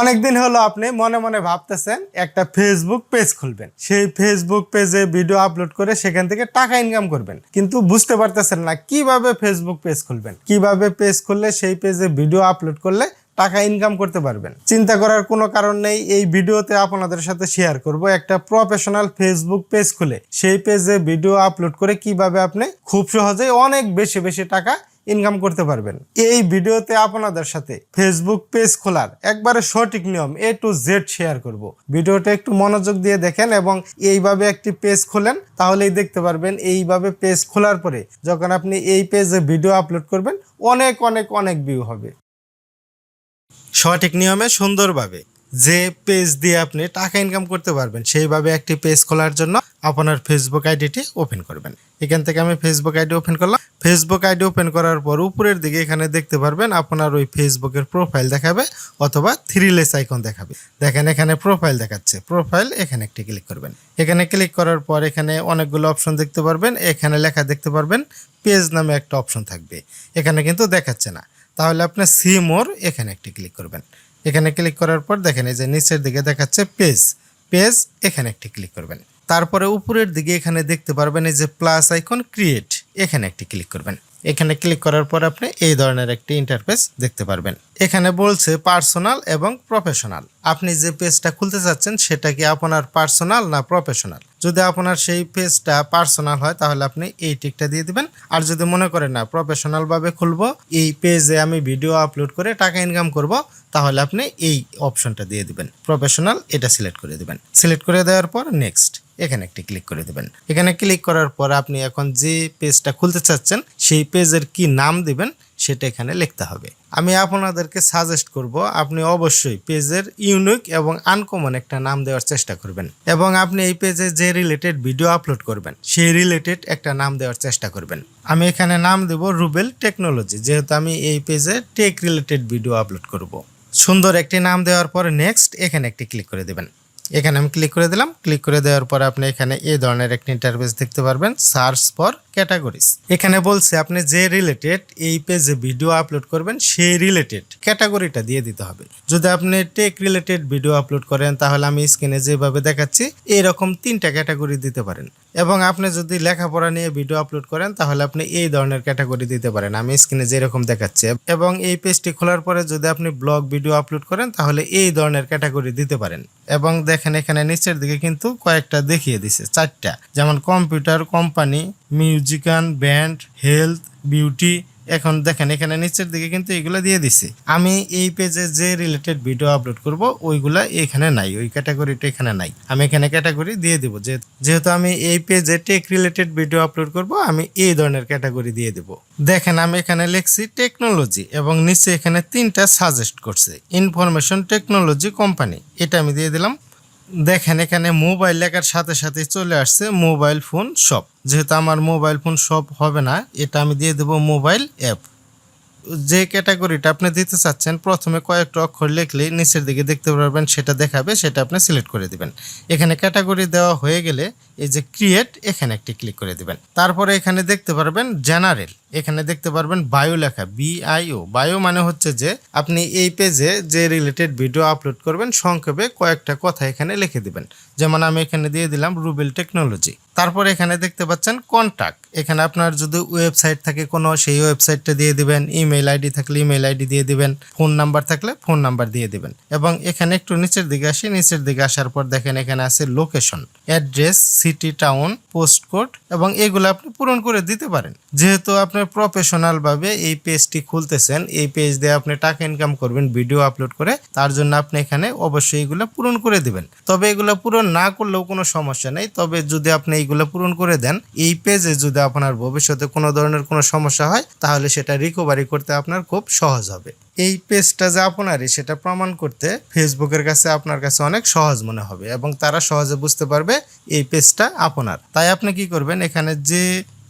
অনেকদিন হলো আপনি মনে মনে ভাবতেছেন একটা ফেসবুক পেজ খুলবেন। সেই ফেসবুক পেজে ভিডিও আপলোড করে সেখান থেকে টাকা ইনকাম করবেন। কিন্তু বুঝতে পারতেছেন না কীভাবে ফেসবুক পেজ খুলবেন। কীভাবে পেজ খুললে সেই পেজে ভিডিও আপলোড করলে টাকা ইনকাম করতে পারবেন? চিন্তা করার কোনো কারণ নেই, এই ভিডিওতে আপনাদের সাথে শেয়ার করব। একটা প্রফেশনাল ফেসবুক পেজ খুলে সেই পেজে ভিডিও আপলোড করে কীভাবে আপনি খুব সহজেই অনেক বেশি বেশি টাকা ইনকাম করতে পারবেন। এই ভিডিওতে আপনাদের সাথে ফেসবুক পেজ খোলার একবারে সঠিক নিয়ম এ টু জেড শেয়ার করব। ভিডিওটা একটু মনোযোগ দিয়ে দেখেন এবং এইভাবে একটি পেজ খোলেন, তাহলেই দেখতে পারবেন এইভাবে পেজ খোলার পরে যখন আপনি এই পেজে ভিডিও আপলোড করবেন, অনেক অনেক অনেক ভিউ হবে। সঠিক নিয়মে সুন্দরভাবে যে পেজ দিয়ে আপনি টাকা ইনকাম করতে পারবেন, সেইভাবে একটি পেজ খোলার জন্য আপনার ফেসবুক আইডিটি ওপেন করবেন। এখান থেকে আমি ফেসবুক আইডি ওপেন করলাম। ফেসবুক আইডি ওপেন করার পর উপরের দিকে এখানে দেখতে পারবেন আপনার ওই ফেসবুকের প্রোফাইল দেখাবে অথবা থ্রি লেস আইকন দেখাবে। দেখেন এখানে প্রোফাইল দেখাচ্ছে। প্রোফাইল এখানে একটি ক্লিক করবেন। এখানে ক্লিক করার পর এখানে অনেকগুলো অপশন দেখতে পারবেন। এখানে লেখা দেখতে পারবেন পেজ নামে একটা অপশন থাকবে। এখানে কিন্তু দেখাচ্ছে না। তাহলে আপনি সি মোর এখানে একটি ক্লিক করবেন। এখানে ক্লিক করার পর দেখেন এই যে নিচের দিকে দেখাচ্ছে পেজ পেজ এখানে একটি ক্লিক করবেন। তারপরে উপরের দিকে এখানে দেখতে পারবেন এই যে প্লাস আইকন ক্রিয়েট এখানে একটি ক্লিক করবেন। এখানে ক্লিক করার পর আপনি এই ধরনের একটি ইন্টারফেস দেখতে পারবেন। এখানে বলছে পার্সোনাল এবং প্রফেশনাল আপনি যে পেজটা খুলতে চাচ্ছেন সেটা কি আপনার পার্সোনাল না প্রফেশনাল যদি আপনার সেই পেজটা পার্সোনাল হয়, তাহলে আপনি এই টিকটা দিয়ে দিবেন। আর যদি মনে করেন না প্রফেশনাল ভাবে খুলবো, এই পেজে আমি ভিডিও আপলোড করে টাকা ইনকাম করব, তাহলে আপনি এই অপশনটা দিয়ে দিবেন। প্রফেশনাল এটা সিলেক্ট করে দিবেন। সিলেক্ট করে দেওয়ার পর নেক্সট এখানে একটি ক্লিক করে দেবেন। এখানে ক্লিক করার পর আপনি এখন যে পেজটা খুলতে চাচ্ছেন, সেই পেজের কি নাম দিবেন সেটা এখানে লিখতে হবে। আমি আপনাদেরকে সাজেস্ট করব, আপনি অবশ্যই পেজের ইউনিক এবং আনকমন একটা নাম দেওয়ার চেষ্টা করবেন এবং আপনি এই পেজে যে রিলেটেড ভিডিও আপলোড করবেন, সেই রিলেটেড একটা নাম দেওয়ার চেষ্টা করবেন। আমি এখানে নাম দেব রুবেল টেকনোলজি যেহেতু আমি এই পেজে টেক রিলেটেড ভিডিও আপলোড করব। সুন্দর একটি নাম দেওয়ার পর নেক্সট এখানে একটি ক্লিক করে দেবেন। এখানে আমি ক্লিক করে দিলাম ক্লিক করে দেওয়ার পর আপনি এখানে এই ধরনের একটি ইন্টারফেস দেখতে পারবেন সার্চ ফর ক্যাটাগরিজ এখানে বলছে আপনি যে রিলেটেড এই পেজে ভিডিও আপলোড করবেন, সেই রিলেটেড ক্যাটাগরিটা দিয়ে দিতে হবে। যদি আপনি টেক রিলেটেড ভিডিও আপলোড করেন, তাহলে আমি স্ক্রিনে যেভাবে দেখাচ্ছি এরকম তিনটা ক্যাটাগরি দিতে পারেন। এবং আপনি যদি লেখাপড়া নিয়ে ভিডিও আপলোড করেন, তাহলে আপনি এই ধরনের ক্যাটাগরি দিতে পারেন। আমি স্ক্রিনে যেরকম দেখাচ্ছি। এবং এই পেজটি খোলার পরে যদি আপনি ব্লগ ভিডিও আপলোড করেন, তাহলে এই ধরনের ক্যাটাগরি দিতে পারেন। এবং দেখেন এখানে নিচের দিকে কিন্তু কয়েকটা দেখিয়ে দিছে, চারটা। যেমন computer company musician, band, health, beauty, এখন দেখেন এখানে নিচের দিকে কিন্তু এগুলো দিয়ে দিছে। আমি এই পেজে যে রিলেটেড ভিডিও আপলোড করব, ওইগুলা এখানে নাই, ওই ক্যাটাগরিটা এখানে নাই। আমি এখানে ক্যাটাগরি দিয়ে দিব যেহেতু আমি এই পেজে টেক রিলেটেড ভিডিও আপলোড করব, আমি এই ধরনের ক্যাটাগরি দিয়ে দেব। দেখেন আমি এখানে লিখছি টেকনোলজি এবং নিচে এখানে তিনটা সাজেস্ট করছে ইনফরমেশন টেকনোলজি কোম্পানি এটা আমি দিয়ে দিলাম। দেখেন, এখানে মোবাইল লেখার সাথে সাথে চলে আসছে মোবাইল ফোন শপ। যেহেতু আমার মোবাইল ফোন শপ হবে না, এটা আমি দিয়ে দেব মোবাইল অ্যাপ। যে ক্যাটাগরিটা আপনি দিতে চাচ্ছেন, প্রথমে কয়েকটা অক্ষর লিখলে নিচের দিকে দেখতে পারবেন, সেটা দেখাবে, সেটা আপনি সিলেক্ট করে দিবেন। এখানে ক্যাটাগরি দেওয়া হয়ে গেলে এই যে ক্রিয়েট এখানে একটি ক্লিক করে দিবেন। তারপরে এখানে দেখতে পারবেন জেনারেল এখানে দেখতে পারবেন বায়ো লেখা বিআইও বায়ো মানে হচ্ছে যে আপনি এই পেজে যে রিলেটেড ভিডিও আপলোড করবেন, সংক্ষেপে কয়েকটা কথা এখানে লিখে দিবেন। যেমন আমি এখানে দিয়ে দিলাম রুবেল টেকনোলজি তারপর এখানে দেখতে পাচ্ছেন কন্ট্যাক্ট এখানে আপনার যদি ওয়েবসাইট থাকে কোনো, সেই ওয়েবসাইটটা দিয়ে দিবেন। ইমেল আইডি থাকলে ইমেল আইডি দিয়ে দিবেন। ফোন নাম্বার থাকলে ফোন নাম্বার দিয়ে দিবেন। এবং এখানে একটু নিচের দিকে আসি। নিচের দিকে আসার পর দেখেন এখানে আছে location address city town post code এবং এগুলো আপনি পূরণ করে দিতে পারেন। যেহেতু আপনার প্রফেশনাল ভাবে এই পেজটি খুলতেছেন, এই পেজ দিয়ে আপনি টাকা ইনকাম করবেন ভিডিও আপলোড করে, তার জন্য আপনি এখানে অবশ্যই এগুলো পূরণ করে দিবেন। তবে এগুলো পূরণ না করলেও কোনো সমস্যা নেই। তবে যদি আপনি এইগুলো পূরণ করে দেন, এই পেজে যদি আপনার ভবিষ্যতে কোনো ধরনের কোনো সমস্যা হয়, তাহলে সেটা রিকভারি করতে আপনার খুব সহজ হবে। এই পেজটা যে আপনারই, সেটা প্রমাণ করতে ফেসবুকের কাছে আপনার কাছে অনেক সহজ মনে হবে এবং তারা সহজে বুঝতে পারবে এই পেজটা আপনার। তাই আপনি কি করবেন? এখানে যে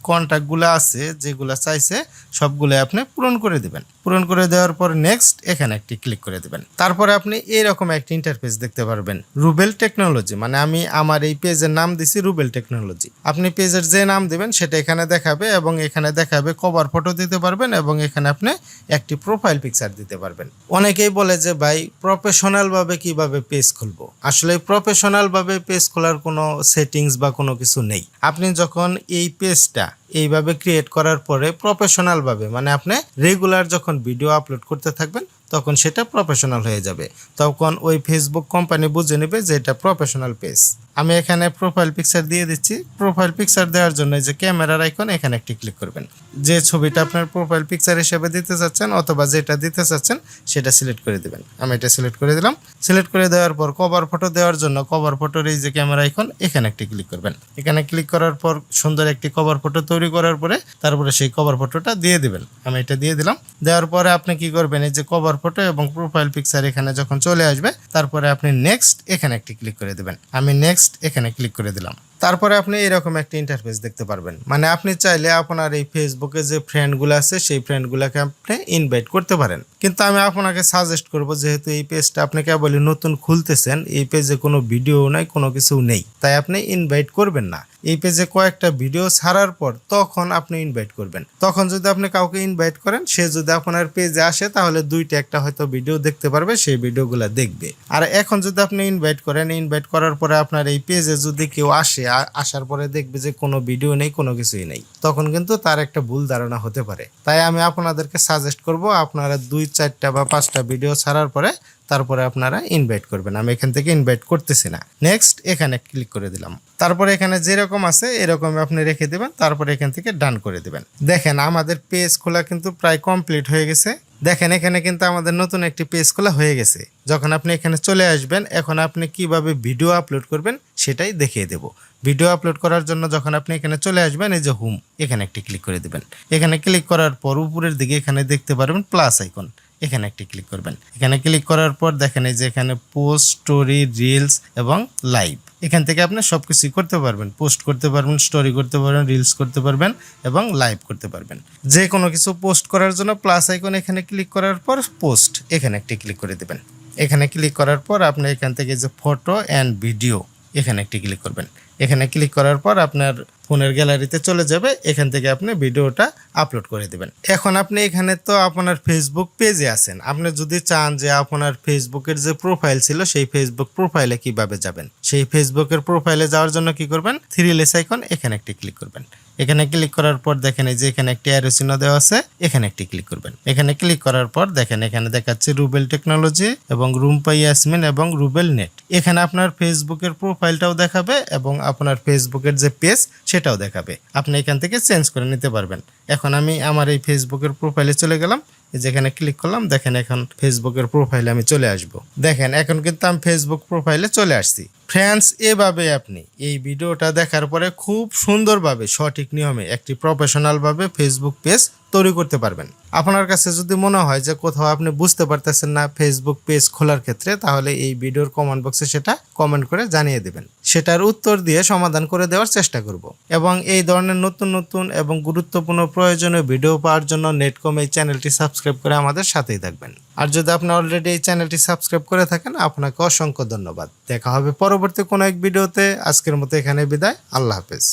কন্ট্যাক্টগুলো আছে, যেগুলো চাইছে সবগুলো আপনি পূরণ করে দেবেন। পূরণ করে দেওয়ার পর নেক্সট এখানে একটি ক্লিক করে দেবেন। তারপরে আপনি এরকম একটি ইন্টারফেস দেখতে পারবেন। রুবেল টেকনোলজি মানে আমি আমার এই পেজের নাম দিছি রুবেল টেকনোলজি আপনি পেজের যে নাম দেবেন, সেটা এখানে দেখাবে এবং এখানে দেখাবে কভার ফটো দিতে পারবেন এবং এখানে আপনি একটি প্রোফাইল পিকচার দিতে পারবেন। অনেকেই বলে যে, ভাই প্রফেশনাল ভাবে কীভাবে পেজ খুলবো? আসলে প্রফেশনাল ভাবে পেজ খোলার কোনো সেটিংস বা কোনো কিছু নেই। আপনি যখন এই পেজটা এইভাবে ক্রিয়েট করার পরে প্রফেশনালভাবে মানে আপনি রেগুলার যখন ভিডিও আপলোড করতে থাকবেন, তখন সেটা প্রফেশনাল হয়ে যাবে। তখন ওই ফেসবুক কোম্পানি বুঝে নেবে যে এটা প্রফেশনাল পেজ আমি এখানে প্রোফাইল পিকচার দিয়ে দিচ্ছি। প্রোফাইল পিকচার দেওয়ার জন্য যে ক্যামেরার আইকন এখানে একটি ক্লিক করবেন। যে ছবিটা আপনার প্রোফাইল পিকচার হিসেবে দিতে চাচ্ছেন অথবা যেটা দিতে চাচ্ছেন, সেটা সিলেক্ট করে দিবেন। আমি এটা সিলেক্ট করে দিলাম। সিলেক্ট করে দেওয়ার পর কভার ফটো দেওয়ার জন্য কভার ফটোর এই যে ক্যামেরা আইকন এখানে একটি ক্লিক করবেন। এখানে ক্লিক করার পর সুন্দর একটি কভার ফটো তৈরি করার পরে তারপরে সেই কভার ফটোটা দিয়ে দিবেন। আমি এটা দিয়ে দিলাম। দেওয়ার পরে আপনি কি করবেন? এই যে কভার ফটো এবং প্রোফাইল পিকচার এখানে যখন চলে আসবে, তারপরে আপনি নেক্সট এখানে একটি ক্লিক করে দেবেন। আমি নেক্সট এখানে ক্লিক করে দিলাম। তারপরে আপনি এরকম একটা ইন্টারফেস দেখতে পারবেন। মানে আপনি চাইলে আপনার এই ফেসবুকে যে ফ্রেন্ডগুলো আছে, সেই ফ্রেন্ডগুলোকে আপনি ইনভাইট করতে পারেন। কিন্তু আমি আপনাকে সাজেস্ট করব, যেহেতু এই পেজটা আপনি কেবলই নতুন খুলতেছেন, এই পেজে কোনো ভিডিও নাই, কোনো কিছু নেই। তাই আপনি ইনভাইট করবেন না। এই পেজে কয়েকটা ভিডিও ছাড়ার পর তখন আপনি ইনভাইট করবেন। তখন যদি আপনি কাউকে ইনভাইট করেন, সে যদি আপনার পেজে আসে, তাহলে দুইটা একটা হয়তো ভিডিও দেখতে পারবে, সেই ভিডিওগুলো দেখবে। আর এখন যদি আপনি ইনভাইট করেন ইনভাইট করার পরে আপনার এই পেজে যদি কেউ আসে আসার পরে দেখবে যে কোনো ভিডিও নেই, কোনো কিছুই নেই। তখন কিন্তু তার একটা ভুল ধারণা হতে পারে। তাই আমি আপনাদেরকে সাজেস্ট করব, আপনারা দুই, চারটা বা পাঁচটা ভিডিও ছাড়ার পরে তারপরে আপনারা ইনভাইট করবেন। আমি এখান থেকে ইনভাইট করতেছি না। নেক্সট এখানে ক্লিক করে দিলাম। তারপরে এখানে যেরকম আছে এরকম আপনি রেখে দেবেন। তারপরে এখান থেকে ডান করে দেবেন। দেখেন, আমাদের পেজ খোলা কিন্তু প্রায় কমপ্লিট হয়ে গেছে। দেখেন, এখানে কিন্তু আমাদের নতুন একটি পেজ খোলা হয়ে গেছে। যখন আপনি এখানে চলে আসবেন, এখন আপনি কীভাবে ভিডিও আপলোড করবেন সেটাই দেখিয়ে দেব। ভিডিও আপলোড করার জন্য যখন আপনি এখানে চলে আসবেন, এই যে হোম এখানে একটি ক্লিক করে দেবেন। এখানে ক্লিক করার পর উপরের দিকে এখানে দেখতে পারবেন প্লাস আইকন এখানে একটি ক্লিক করবেন। এখানে ক্লিক করার পর দেখেন, এই যে এখানে পোস্ট স্টোরি রিলস এবং লাইভ এখান থেকে আপনি সব কিছুই করতে পারবেন। পোস্ট করতে পারবেন স্টোরি করতে পারবেন রিলস করতে পারবেন এবং লাইভ করতে পারবেন। যে কোনো কিছু পোস্ট করার জন্য প্লাস আইকন এখানে ক্লিক করার পর পোস্ট এখানে একটি ক্লিক করে দেবেন। এখানে ক্লিক করার পর আপনি এখান থেকে যে ফটো অ্যান্ড ভিডিও এখানে একটি ক্লিক করবেন। এখানে ক্লিক করার পর আপনার ফোনের গ্যালারিতে চলে যাবে, এখান থেকে আপনি ভিডিওটা আপলোড করে দেবেন। এখন আপনি এখানে তো আপনার ফেসবুক পেজে আছেন। আপনি যদি চান যে আপনার ফেসবুকের যে প্রোফাইল ছিল, সেই ফেসবুক প্রোফাইলে কীভাবে যাবেন? সেই ফেসবুকের প্রোফাইলে যাওয়ার জন্য কি করবেন? থ্রি লেস আইকন এখানে একটি ক্লিক করবেন। এখানে ক্লিক করার পর দেখেন এই যে এখানে একটি অ্যারো চিহ্ন দেওয়া আছে, এখানে একটি ক্লিক করবেন। এখানে ক্লিক করার পর দেখেন এখানে দেখাচ্ছে রুবেল টেকনোলজি এবং রুম্পা ইয়াসমিন এবং রুবেল নেট এখানে আপনার ফেসবুকের প্রোফাইলটাও দেখাবে এবং আপনার ফেসবুকের যে পেজ সেটাও দেখাবে। আপনি এখান থেকে চেঞ্জ করে নিতে পারবেন। এখন আমি আমার এই ফেসবুকের প্রোফাইলে চলে গেলাম। যেখানে ক্লিক করলাম, দেখেন এখন ফেসবুকের প্রোফাইলে আমি চলে আসব। দেখেন, এখন কিন্তু আমি ফেসবুক প্রোফাইলে চলে আসছি। ফ্রেন্ডস এভাবে আপনি এই ভিডিওটা দেখার পরে খুব সুন্দরভাবে, সঠিক নিয়মে একটি প্রফেশনালভাবে ফেসবুক পেজ তৈরি করতে পারবেন। আপনার কাছে যদি মনে হয় যে কোথাও আপনি বুঝতে পারতেছেন না ফেসবুক পেজ খোলার ক্ষেত্রে, তাহলে এই ভিডিওর কমেন্ট বক্সে সেটা কমেন্ট করে জানিয়ে দেবেন। সেটার উত্তর দিয়ে সমাধান করে দেওয়ার চেষ্টা করব। এবং এই ধরনের নতুন নতুন এবং গুরুত্বপূর্ণ প্রয়োজনীয় ভিডিও পাওয়ার জন্য নেটকম এই চ্যানেলটি সাবস্ক্রাইব করে আমাদের সাথেই থাকবেন। আর যদি আপনি অলরেডি এই চ্যানেলটি সাবস্ক্রাইব করে থাকেন, আপনাকে অসংখ্য ধন্যবাদ। দেখা হবে পরবর্তী কোনো এক ভিডিওতে আজকের মতো এখানে বিদায়। আল্লাহ হাফেজ।